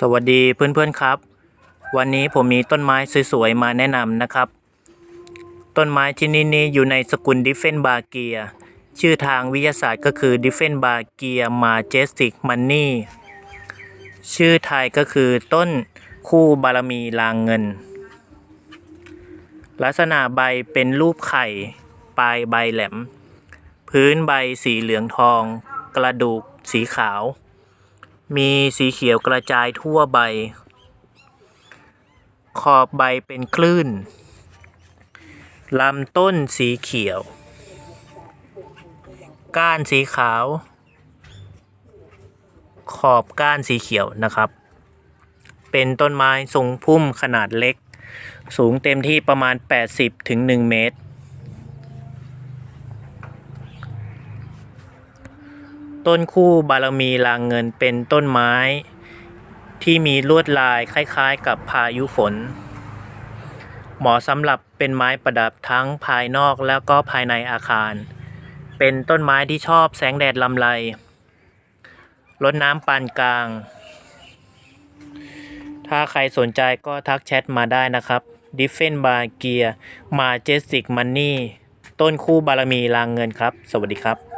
สวัสดีเพื่อนๆครับ วันนี้ผมมีต้นไม้สวยๆมาแนะนำนะครับ ต้นไม้ที่นี่นี้อยู่ในสกุลดิฟเฟนบาเกียชื่อทางวิทยาศาสตร์ก็คือดิฟเฟนบาเกียมาเจสติกมันนี่ชื่อไทยก็คือต้นคู่บารมีลางเงิน ลักษณะใบเป็นรูปไข่ ปลายใบแหลม พื้นใบสีเหลืองทอง กระดูกสีขาว มีสีเขียวกระจายทั่วใบ ขอบใบเป็นคลื่น ลำต้นสีเขียว ก้านสีขาว ขอบก้านสีเขียวนะครับ เป็นต้นไม้ทรงพุ่มขนาดเล็ก สูงเต็มที่ประมาณ 80ถึง1เมตร ต้นคู่บารมีลางเงินเป็นต้นไม้ ที่มีลวดลายคล้ายๆ กับพายุฝน เหมาะสำหรับเป็นไม้ประดับทั้งภายนอกแล้วก็ภายในอาคาร เป็นต้นไม้ที่ชอบแสงแดดลำไรรดน้ำปานกลาง ถ้าใครสนใจก็ทักแชทมาได้นะครับ d i f f e n b a r g e a r Majestic Money ต้นคู่บารมีลางเงินครับ สวัสดีครับ